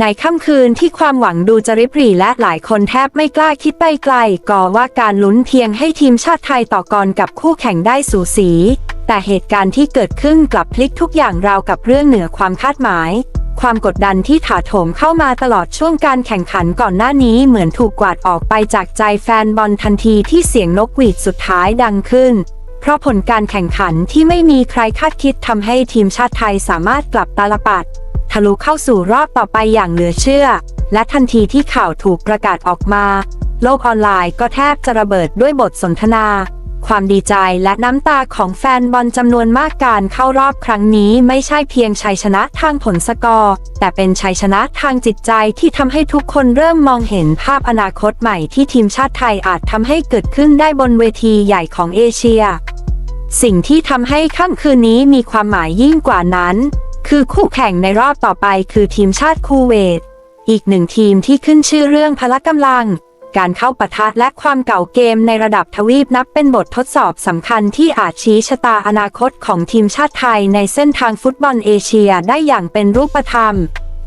ในค่ำคืนที่ความหวังดูจะริบหรี่และหลายคนแทบไม่กล้าคิดไปไกล ก็ว่าการลุ้นเพียงให้ทีมชาติไทยต่อกรกับคู่แข่งได้สูสี แต่เหตุการณ์ที่เกิดขึ้นกลับพลิกทุกอย่างราวกับเรื่องเหนือความคาดหมาย ความกดดันที่ถาโถมเข้ามาตลอดช่วงการแข่งขันก่อนหน้านี้เหมือนถูกกวาดออกไปจากใจแฟนบอลทันทีที่เสียงนกหวีดสุดท้ายดังขึ้นเพราะผลการแข่งขันที่ไม่มีใครคาดคิดทำให้ทีมชาติไทยสามารถกลับตาลปัด ทะลุเข้าสู่รอบต่อไปอย่างเหลือเชื่อ และทันทีที่ข่าวถูกประกาศออกมา โลกออนไลน์ก็แทบจะระเบิดด้วยบทสนทนา ความดีใจและน้ำตาของแฟนบอลจำนวนมากการเข้ารอบครั้งนี้ไม่ใช่เพียงชัยชนะทางผลสกอร์ แต่เป็นชัยชนะทางจิตใจที่ทำให้ทุกคนเริ่มมองเห็นภาพอนาคตใหม่ที่ทีมชาติไทยอาจทำให้เกิดขึ้นได้บนเวทีใหญ่ของเอเชียสิ่งที่ทำให้ค่ำคืนนี้มีความหมายยิ่งกว่านั้น คือคู่แข่งในรอบต่อไปคือทีมชาติคูเวต อีกหนึ่งทีมที่ขึ้นชื่อเรื่องพละกำลัง การเข้าปะทะและความเก่าเกมในระดับทวีปนับเป็นบททดสอบสำคัญที่อาจชี้ชะตาอนาคตของทีมชาติไทยในเส้นทางฟุตบอลเอเชียได้อย่างเป็นรูปธรรม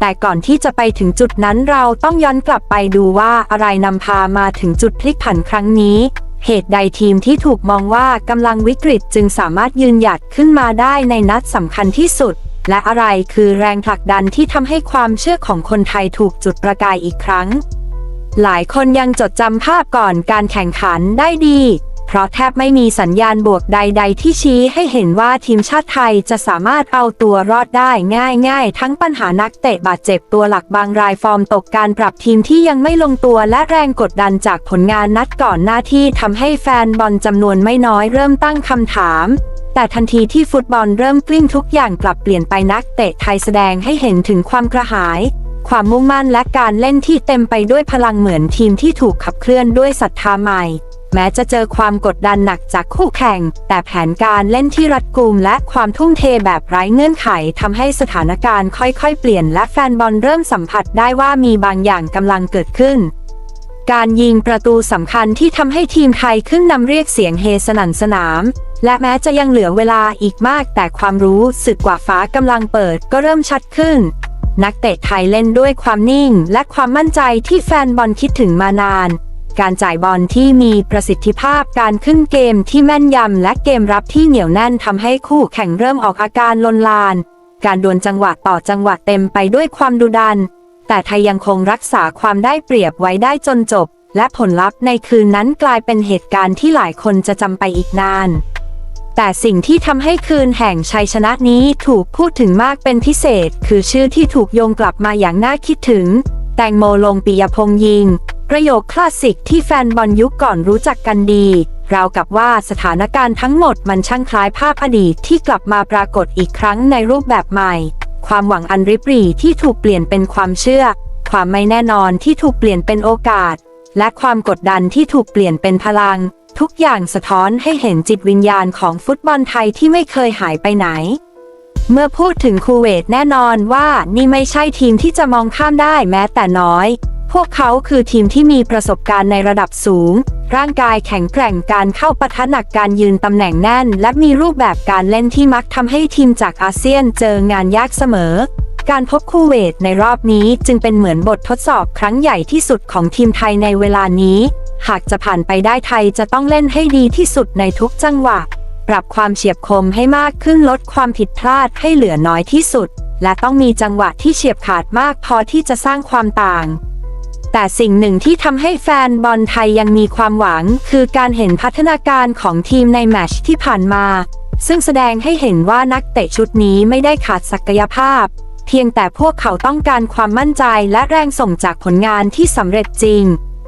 แต่ก่อนที่จะไปถึงจุดนั้นเราต้องย้อนกลับไปดูว่าอะไรนำพามาถึงจุดพลิกผันครั้งนี้เหตุใดทีมที่ถูกมองว่ากำลังวิกฤตจึงสามารถยืนหยัดขึ้นมาได้ในนัดสำคัญที่สุด และอะไรคือแรงผลักดันที่ทำให้ความเชื่อของคนไทยถูกจุดประกายอีกครั้ง หลายคนยังจดจำภาพก่อนการแข่งขันได้ดี เพราะแทบไม่มีสัญญาณบวกใด ๆ ที่ชี้ให้เห็นว่าทีมชาติไทยจะสามารถเอาตัวรอดได้ง่ายๆ ทั้งปัญหานักเตะบาดเจ็บตัวหลักบางรายฟอร์มตกการปรับทีมที่ยังไม่ลงตัวและแรงกดดันจากผลงานนัดก่อนหน้าที่ทำให้แฟนบอลจำนวนไม่น้อยเริ่มตั้งคำถาม แต่ทันทีที่ฟุตบอลเริ่มกลิ้งทุกอย่างกลับเปลี่ยนไปนักเตะไทยแสดงให้เห็นถึงความกระหาย ความมุ่งมั่นและการเล่นที่เต็มไปด้วยพลังเหมือนทีมที่ถูกขับเคลื่อนด้วยศรัทธาใหม่ แม้จะเจอความกดดันหนักจากคู่แข่ง แต่แผนการเล่นที่รัดกุมและความทุ่มเทแบบไร้เงื่อนไขทำให้สถานการณ์ค่อยๆ เปลี่ยน และแฟนบอลเริ่มสัมผัสได้ว่ามีบางอย่างกำลังเกิดขึ้น การยิงประตูสำคัญที่ทำให้ทีมไทยขึ้นนำเรียกเสียงเฮสนันสนาม และแม้จะยังเหลือเวลาอีกมากแต่ความรู้สึกกว่าฟ้ากำลังเปิดก็เริ่มชัดขึ้น นักเตะไทยเล่นด้วยความนิ่ง และความมั่นใจที่แฟนบอลคิดถึงมานาน การจ่ายบอลที่มีประสิทธิภาพการขึ้นเกมที่แม่นยำและเกมรับที่เหนียวแน่นทำให้คู่แข่งเริ่มออกอาการลนลาน การดวลจังหวะต่อจังหวะเต็มไปด้วยความดุดัน แต่ไทยยังคงรักษาความได้เปรียบไว้ได้จนจบ และผลลัพธ์ในคืนนั้นกลายเป็นเหตุการณ์ที่หลายคนจะจำไปอีกนาน แต่สิ่งที่ทำให้คืนแห่งชัยชนะนี้ถูกพูดถึงมากเป็นพิเศษ คือชื่อที่ถูกโยงกลับมาอย่างน่าคิดถึง แตงโมลงปิยพงษ์ยิง ประโยคคลาสสิกที่แฟนบอลยุคก่อนรู้จักกันดีราวกับว่าสถานการณ์ทั้งหมดมันช่างคล้ายภาพอดีตที่กลับมาปรากฏอีกครั้งในรูปแบบใหม่ ความหวังอันริบหรี่ที่ถูกเปลี่ยนเป็นความเชื่อ ความไม่แน่นอนที่ถูกเปลี่ยนเป็นโอกาส และความกดดันที่ถูกเปลี่ยนเป็นพลัง ทุกอย่างสะท้อนให้เห็นจิตวิญญาณของฟุตบอลไทยที่ไม่เคยหายไปไหน เมื่อพูดถึงคูเวตแน่นอนว่านี่ไม่ใช่ทีมที่จะมองข้ามได้แม้แต่น้อย พวกเขาคือทีมที่มีประสบการณ์ในระดับสูง ร่างกายแข็งแกร่งการเข้าปะทะหนักการยืนตำแหน่งแน่น และมีรูปแบบการเล่นที่มักทำให้ทีมจากอาเซียนเจองานยากเสมอ การพบคูเวตในรอบนี้จึงเป็นเหมือนบททดสอบครั้งใหญ่ที่สุดของทีมไทยในเวลานี้ หากจะผ่านไปได้ไทยจะต้องเล่นให้ดีที่สุดในทุกจังหวะ ปรับความเฉียบคมให้มากขึ้นลดความผิดพลาดให้เหลือน้อยที่สุด และต้องมีจังหวะที่เฉียบขาดมากพอที่จะสร้างความต่าง แต่สิ่งหนึ่งที่ทำให้แฟนบอลไทยยังมีความหวัง คือการเห็นพัฒนาการของทีมในแมชที่ผ่านมา ซึ่งแสดงให้เห็นว่านักเตะชุดนี้ไม่ได้ขาดศักยภาพ เพียงแต่พวกเขาต้องการความมั่นใจและแรงส่งจากผลงานที่สำเร็จจริง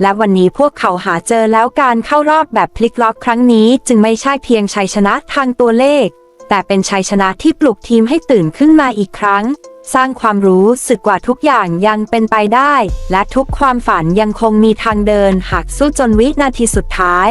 และวันนี้พวกเขาหาเจอแล้วการเข้ารอบแบบพลิกล็อกครั้งนี้ จึงไม่ใช่เพียงชัยชนะทางตัวเลข แต่เป็นชัยชนะที่ปลุกทีมให้ตื่นขึ้นมาอีกครั้ง สร้างความรู้สึกกว่าทุกอย่างยังเป็นไปได้ และทุกความฝันยังคงมีทางเดินหากสู้จนวินาทีสุดท้าย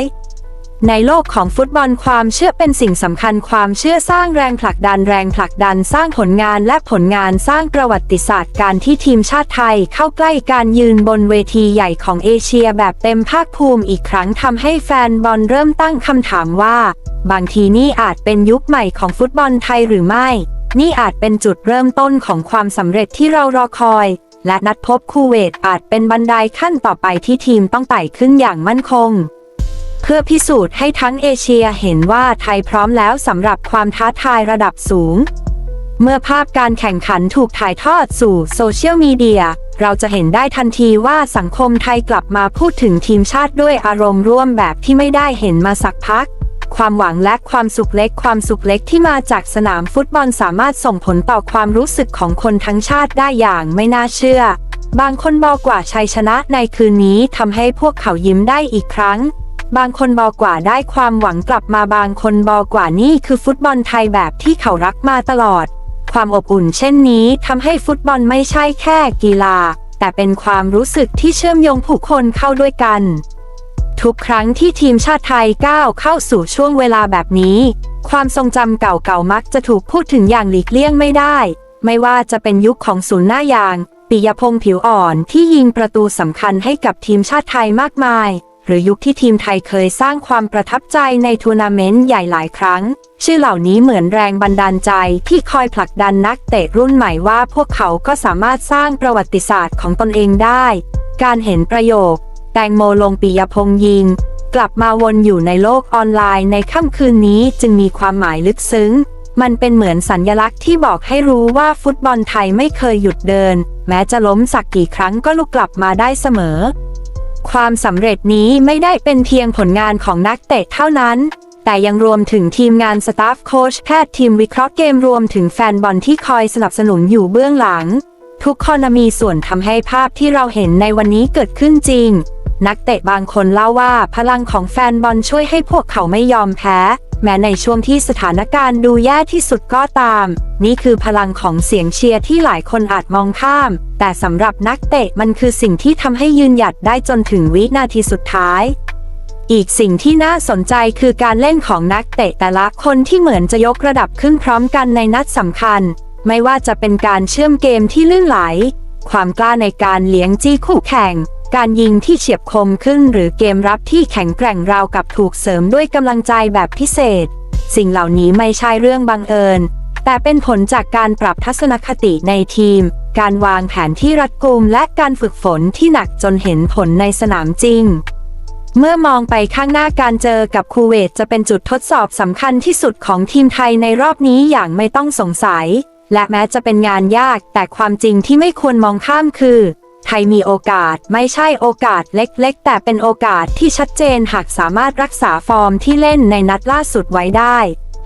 ในโลกของฟุตบอลความเชื่อเป็นสิ่งสำคัญความเชื่อสร้างแรงผลักดันแรงผลักดันสร้างผลงานและผลงานสร้างประวัติศาสตร์การที่ทีมชาติไทยเข้าใกล้การยืนบนเวทีใหญ่ของเอเชียแบบเต็มภาคภูมิอีกครั้งทำให้แฟนบอลเริ่มตั้งคำถามว่า บางทีนี่อาจเป็นยุคใหม่ของฟุตบอลไทยหรือไม่ นี่อาจเป็นจุดเริ่มต้นของความสำเร็จที่เรารอคอย และนัดพบคูเวตอาจเป็นบันไดขั้นต่อไปที่ทีมต้องไต่ขึ้นอย่างมั่นคง เพื่อพิสูจน์ให้ทั้งเอเชียเห็นว่าไทยพร้อมแล้วสำหรับความท้าทายระดับสูง เมื่อภาพการแข่งขันถูกถ่ายทอดสู่โซเชียลมีเดียเราจะเห็นได้ทันทีว่าสังคมไทยกลับมาพูดถึงทีมชาติด้วยอารมณ์ร่วมแบบที่ไม่ได้เห็นมาสักพัก ความหวังและความสุขเล็ก ความสุขเล็กที่มาจากสนามฟุตบอลสามารถส่งผลต่อความรู้สึกของคนทั้งชาติได้อย่างไม่น่าเชื่อ บางคนบอกว่าชัยชนะในคืนนี้ทำให้พวกเขายิ้มได้อีกครั้ง บางคนบอกว่าได้ความหวังกลับมาบางคนบอกว่านี่คือฟุตบอลไทยแบบที่เขารักมาตลอด ความอบอุ่นเช่นนี้ทำให้ฟุตบอลไม่ใช่แค่กีฬา แต่เป็นความรู้สึกที่เชื่อมโยงผู้คนเข้าด้วยกัน ทุกครั้งที่ทีมชาติไทยก้าวเข้าสู่ช่วงเวลาแบบนี้ ความทรงจำเก่าๆมักจะถูกพูดถึงอย่างหลีกเลี่ยงไม่ได้ ไม่ว่าจะเป็นยุคของศูนย์หน้ายาง ปิยพงษ์ผิวอ่อนที่ยิงประตูสำคัญให้กับทีมชาติไทยมากมาย หรือยุคที่ทีมไทยเคยสร้างความประทับใจในทัวร์นาเมนต์ใหญ่หลายครั้ง ชื่อเหล่านี้เหมือนแรงบันดาลใจที่คอยผลักดันนักเตะรุ่นใหม่ว่าพวกเขาก็สามารถสร้างประวัติศาสตร์ของตนเองได้ การเห็นประโยค แตงโมลงปิยพงษ์ยิง กลับมาวนอยู่ในโลกออนไลน์ในค่ำคืนนี้จึงมีความหมายลึกซึ้ง มันเป็นเหมือนสัญญลักษณ์ที่บอกให้รู้ว่าฟุตบอลไทยไม่เคยหยุดเดิน แม้จะล้มสักกี่ครั้งก็ลุกกลับมาได้เสมอ ความสำเร็จนี้ไม่ได้เป็นเพียงผลงานของนักเตะเท่านั้นแต่ยังรวมถึงทีมงานสตาฟโค้ชแพทย์ทีมวิเคราะห์เกมรวมถึงแฟนบอลที่คอยสนับสนุนอยู่เบื้องหลัง ทุกคนมีส่วนทำให้ภาพที่เราเห็นในวันนี้เกิดขึ้นจริง นักเตะบางคนเล่าว่าพลังของแฟนบอลช่วยให้พวกเขาไม่ยอมแพ้ แม้ในช่วงที่สถานการณ์ดูแย่ที่สุดก็ตาม นี่คือพลังของเสียงเชียร์ที่หลายคนอาจมองข้าม แต่สำหรับนักเตะมันคือสิ่งที่ทำให้ยืนหยัดได้จนถึงวินาทีสุดท้ายอีกสิ่งที่น่าสนใจคือการเล่นของนักเตะแต่ละคนที่เหมือนจะยกระดับขึ้นพร้อมกันในนัดสำคัญ ไม่ว่าจะเป็นการเชื่อมเกมที่ลื่นไหล ความกล้าในการเลี้ยงจี้คู่แข่ง การยิงที่เฉียบคมขึ้นหรือเกมรับที่แข็งแกร่งราวกับถูกเสริมด้วยกำลังใจแบบพิเศษ สิ่งเหล่านี้ไม่ใช่เรื่องบังเอิญ แต่เป็นผลจากการปรับทัศนคติในทีม การวางแผนที่รัดกุมและการฝึกฝนที่หนักจนเห็นผลในสนามจริง เมื่อมองไปข้างหน้าการเจอกับคูเวตจะเป็นจุดทดสอบสำคัญที่สุดของทีมไทยในรอบนี้อย่างไม่ต้องสงสัย และแม้จะเป็นงานยากแต่ความจริงที่ไม่ควรมองข้ามคือ ไทยมีโอกาสไม่ใช่โอกาสเล็กๆ แต่เป็นโอกาสที่ชัดเจนหากสามารถรักษาฟอร์มที่เล่นในนัดล่าสุดไว้ได้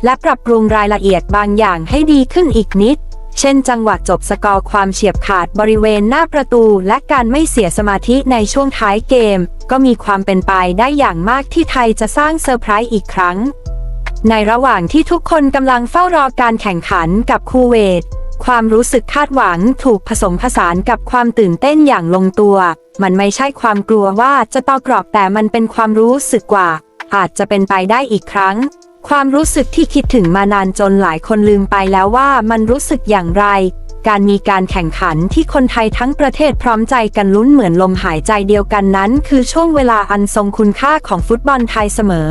และปรับปรุงรายละเอียดบางอย่างให้ดีขึ้นอีกนิด เช่นจังหวะจบสกอร์ความเฉียบขาดบริเวณหน้าประตู และการไม่เสียสมาธิในช่วงท้ายเกม ก็มีความเป็นไปได้อย่างมากที่ไทยจะสร้างเซอร์ไพรส์อีกครั้งในระหว่างที่ทุกคนกำลังเฝ้ารอการแข่งขันกับคูเวต ความรู้สึกคาดหวังถูกผสมผสานกับความตื่นเต้นอย่างลงตัว มันไม่ใช่ความกลัวว่าจะต่อกรอบแต่มันเป็นความรู้สึกว่า อาจจะเป็นไปได้อีกครั้ง ความรู้สึกที่คิดถึงมานานจนหลายคนลืมไปแล้วว่ามันรู้สึกอย่างไร การมีการแข่งขันที่คนไทยทั้งประเทศพร้อมใจกันลุ้นเหมือนลมหายใจเดียวกันนั้น คือช่วงเวลาอันทรงคุณค่าของฟุตบอลไทยเสมอ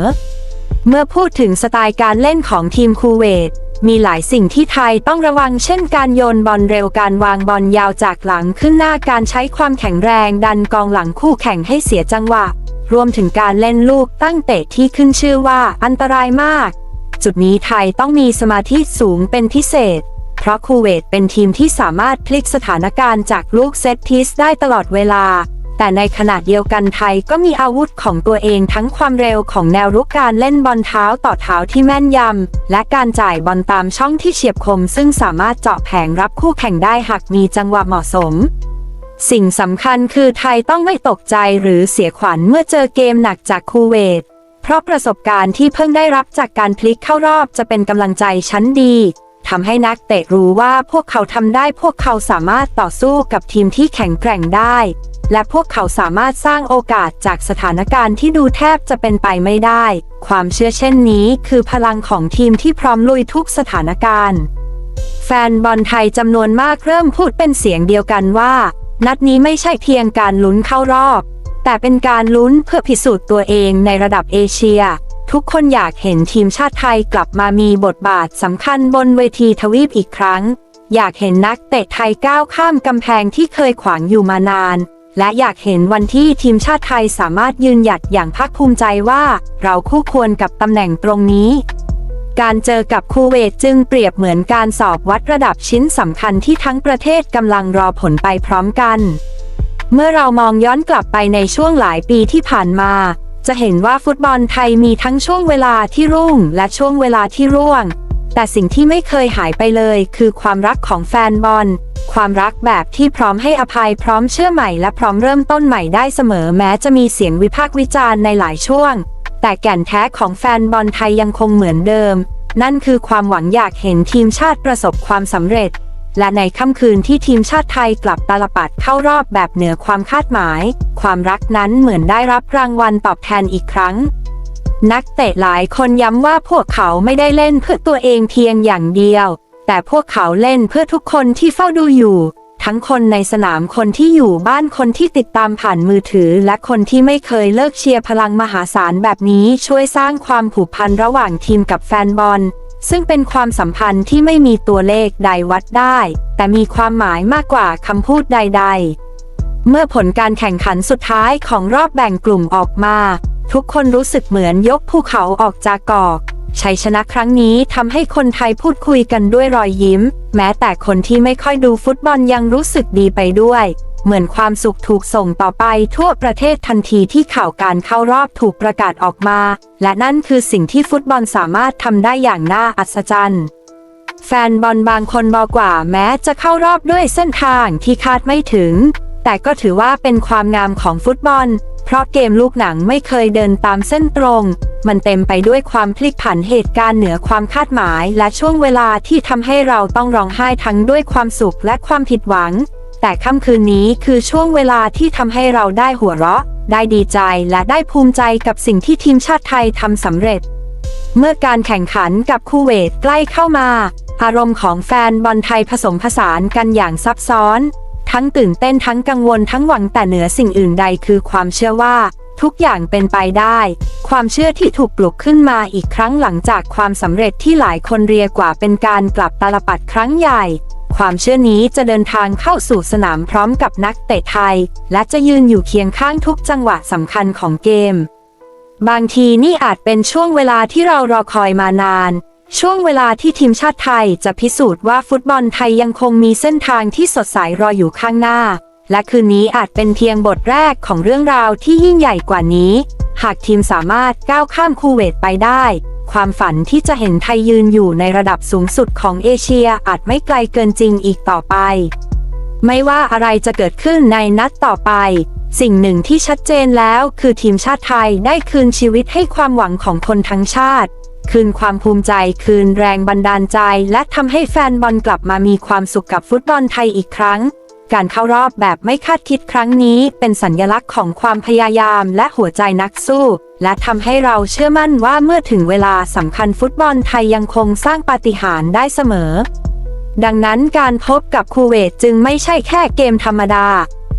เมื่อพูดถึงสไตล์การเล่นของทีมคูเวต มีหลายสิ่งที่ไทยต้องระวังเช่นการโยนบอลเร็วการวางบอลยาวจากหลังขึ้นหน้าการใช้ความแข็งแรงดันกองหลังคู่แข่งให้เสียจังหวะ รวมถึงการเล่นลูกตั้งเตะที่ขึ้นชื่อว่าอันตรายมาก จุดนี้ไทยต้องมีสมาธิสูงเป็นพิเศษ เพราะคูเวตเป็นทีมที่สามารถพลิกสถานการณ์จากลูกเซตพีซได้ตลอดเวลา แต่ในขณะเดียวกันไทยก็มีอาวุธของตัวเองทั้งความเร็วของแนวรุกการเล่นบอลเท้าต่อเท้าที่แม่นยำ และการจ่ายบอลตามช่องที่เฉียบคม ซึ่งสามารถเจาะแผงรับคู่แข่งได้หากมีจังหวะเหมาะสม สิ่งสำคัญคือไทยต้องไม่ตกใจหรือเสียขวัญเมื่อเจอเกมหนักจากคูเวต เพราะประสบการณ์ที่เพิ่งได้รับจากการพลิกเข้ารอบจะเป็นกำลังใจชั้นดี ทำให้นักเตะรู้ว่าพวกเขาทำได้พวกเขาสามารถต่อสู้กับทีมที่แข็งแกร่งได้ และพวกเขาสามารถสร้างโอกาสจากสถานการณ์ที่ดูแทบจะเป็นไปไม่ได้ ความเชื่อเช่นนี้คือพลังของทีมที่พร้อมลุยทุกสถานการณ์ แฟนบอลไทยจำนวนมากเริ่มพูดเป็นเสียงเดียวกันว่า นัดนี้ไม่ใช่เพียงการลุ้นเข้ารอบ แต่เป็นการลุ้นเพื่อพิสูจน์ตัวเองในระดับเอเชีย ทุกคนอยากเห็นทีมชาติไทยกลับมามีบทบาทสำคัญบนเวทีทวีปอีกครั้ง อยากเห็นนักเตะไทยก้าวข้ามกำแพงที่เคยขวางอยู่มานาน และอยากเห็นวันที่ทีมชาติไทยสามารถยืนหยัดอย่างภาคภูมิใจว่า เราคู่ควรกับตำแหน่งตรงนี้ การเจอกับคูเวตจึงเปรียบเหมือนการสอบวัดระดับชิ้นสำคัญที่ทั้งประเทศกำลังรอผลไปพร้อมกัน เมื่อเรามองย้อนกลับไปในช่วงหลายปีที่ผ่านมา จะเห็นว่าฟุตบอลไทยมีทั้งช่วงเวลาที่รุ่งและช่วงเวลาที่ร่วง แต่สิ่งที่ไม่เคยหายไปเลย คือความรักของแฟนบอล ความรักแบบที่พร้อมให้อภัยพร้อมเชื่อใหม่และพร้อมเริ่มต้นใหม่ได้เสมอแม้จะมีเสียงวิพากษ์วิจารณ์ในหลายช่วง แต่แก่นแท้ของแฟนบอลไทยยังคงเหมือนเดิม นั่นคือความหวังอยากเห็นทีมชาติประสบความสำเร็จ และในค่ำคืนที่ทีมชาติไทยกลับตาลปัดเข้ารอบแบบเหนือความคาดหมาย ความรักนั้นเหมือนได้รับรางวัลตอบแทนอีกครั้ง นักเตะหลายคนย้ำว่าพวกเขาไม่ได้เล่นเพื่อตัวเองเพียงอย่างเดียว แต่พวกเขาเล่นเพื่อทุกคนที่เฝ้าดูอยู่ ทั้งคนในสนามคนที่อยู่บ้านคนที่ติดตามผ่านมือถือ และคนที่ไม่เคยเลิกเชียร์พลังมหาศาลแบบนี้ช่วยสร้างความผูกพันระหว่างทีมกับแฟนบอล ซึ่งเป็นความสัมพันธ์ที่ไม่มีตัวเลขใดวัดได้ แต่มีความหมายมากกว่าคำพูดใด ๆ เมื่อผลการแข่งขันสุดท้ายของรอบแบ่งกลุ่มออกมา ทุกคนรู้สึกเหมือนยกภูเขาออกจากกอกชัยชนะครั้งนี้ทำให้คนไทยพูดคุยกันด้วยรอยยิ้ม แม้แต่คนที่ไม่ค่อยดูฟุตบอลยังรู้สึกดีไปด้วย เหมือนความสุขถูกส่งต่อไปทั่วประเทศทันทีที่ข่าวการเข้ารอบถูกประกาศออกมา และนั่นคือสิ่งที่ฟุตบอลสามารถทำได้อย่างน่าอัศจรรย์ แฟนบอลบางคนบอกว่าแม้จะเข้ารอบด้วยเส้นทางที่คาดไม่ถึง แต่ก็ถือว่าเป็นความงามของฟุตบอล เพราะเกมลูกหนังไม่เคยเดินตามเส้นตรง มันเต็มไปด้วยความพลิกผันเหตุการณ์เหนือความคาดหมาย และช่วงเวลาที่ทำให้เราต้องร้องไห้ทั้งด้วยความสุขและความผิดหวัง แต่ค่ำคืนนี้คือช่วงเวลาที่ทำให้เราได้หัวเราะ ได้ดีใจและได้ภูมิใจกับสิ่งที่ทีมชาติไทยทำสำเร็จ เมื่อการแข่งขันกับคูเวตใกล้เข้ามา อารมณ์ของแฟนบอลไทยผสมผสานกันอย่างซับซ้อน ทั้งตื่นเต้นทั้งกังวลทั้งหวังแต่เหนือสิ่งอื่นใดคือความเชื่อว่าทุกอย่างเป็นไปได้ ความเชื่อที่ถูกปลุกขึ้นมาอีกครั้งหลังจากความสำเร็จที่หลายคนเรียกว่าเป็นการกลับตาลปัดครั้งใหญ่ ความเชื่อนี้จะเดินทางเข้าสู่สนามพร้อมกับนักเตะไทย และจะยืนอยู่เคียงข้างทุกจังหวะสำคัญของเกม บางทีนี่อาจเป็นช่วงเวลาที่เรารอคอยมานาน ช่วงเวลาที่ทีมชาติไทยจะพิสูจน์ว่าฟุตบอลไทยยังคงมีเส้นทางที่สดใสรออยู่ข้างหน้า และคืนนี้อาจเป็นเพียงบทแรกของเรื่องราวที่ยิ่งใหญ่กว่านี้ หากทีมสามารถก้าวข้ามคูเวตไปได้ ความฝันที่จะเห็นไทยยืนอยู่ในระดับสูงสุดของเอเชียอาจไม่ไกลเกินจริงอีกต่อไป ไม่ว่าอะไรจะเกิดขึ้นในนัดต่อไป สิ่งหนึ่งที่ชัดเจนแล้วคือทีมชาติไทยได้คืนชีวิตให้ความหวังของคนทั้งชาติ คืนความภูมิใจคืนแรงบันดาลใจ และทำให้แฟนบอลกลับมามีความสุขกับฟุตบอลไทยอีกครั้ง การเข้ารอบแบบไม่คาดคิดครั้งนี้เป็นสัญญลักษณ์ของความพยายามและหัวใจนักสู้ และทำให้เราเชื่อมั่นว่าเมื่อถึงเวลาสำคัญฟุตบอลไทยยังคงสร้างปาฏิหาริย์ได้เสมอ ดังนั้นการพบกับคูเวตจึงไม่ใช่แค่เกมธรรมดา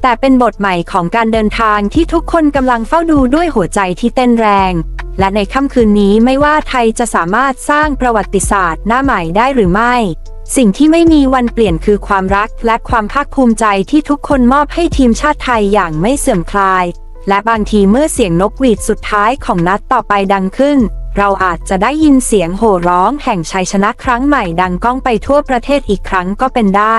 แต่เป็นบทใหม่ของการเดินทางที่ทุกคนกำลังเฝ้าดูด้วยหัวใจที่เต้นแรง และในค่ำคืนนี้ไม่ว่าไทยจะสามารถสร้างประวัติศาสตร์หน้าใหม่ได้หรือไม่ สิ่งที่ไม่มีวันเปลี่ยนคือความรักและความภาคภูมิใจที่ทุกคนมอบให้ทีมชาติไทยอย่างไม่เสื่อมคลาย และบางทีเมื่อเสียงนกหวีดสุดท้ายของนัดต่อไปดังขึ้น เราอาจจะได้ยินเสียงโห่ร้องแห่งชัยชนะครั้งใหม่ดังก้องไปทั่วประเทศอีกครั้งก็เป็นได้